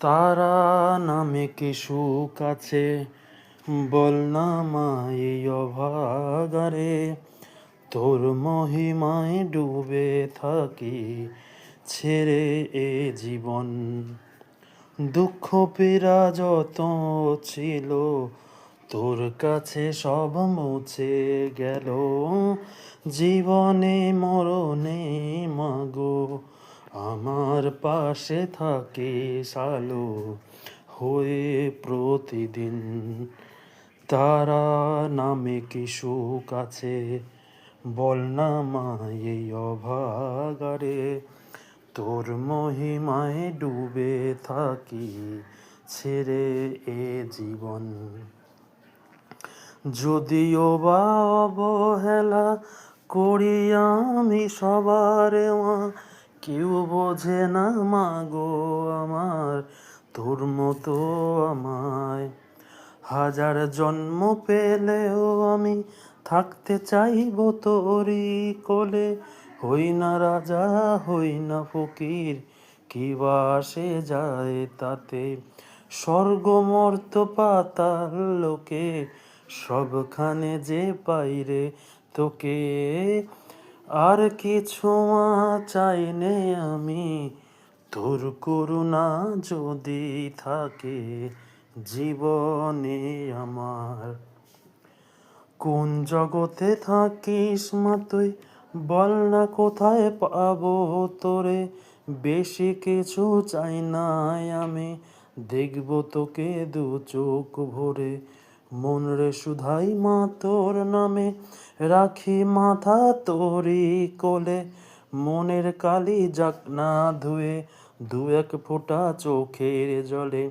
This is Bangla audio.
তারা নামে কি সুখ আছে বল না অভাগারে। তোর মহিমায় ডুবে থাকি, ছেড়ে এ জীবন। দুঃখ পীড়া যত ছিল, তোর কাছে সব মুছে গেল। জীবনে মরণে মাগো আমার পাশে থাকে সালো হয়ে প্রতিদিন। তারা নামে কি সুখ আছে বল না এই অভাগারে। তোর মহিমায় ডুবে থাকি ছেড়ে এ জীবন। যদিও বা অবহেলা করি আমি সবার মা কেউ বোঝে না মাগো আমার, তোর মতো আমায়। হাজার জন্ম পেলেও আমি থাকতে চাইব তোরই কোলে। হই না রাজা, হই না ফকির, কি বাসে যায় তাতে। স্বর্গ মর্ত পাতাল লোকে, সবখানে যে পাইরে তোকে। আর কিছু চাই নে আমি তোর করুণা যদি থাকে জীবনে আমার। কোন জগতে থাকিস মা তুই? বল না কোথায় পাবো তোরে? বেশি কিছু চাই নাই আমি। দেখব তোকে দু চোখ ভরে। মন রে শুধাই মা তোর নামে, রাখি মাথা তোরি কোলে। মনের কালি যাক না ধুয়ে দু এক ফোঁটা চোখের জলে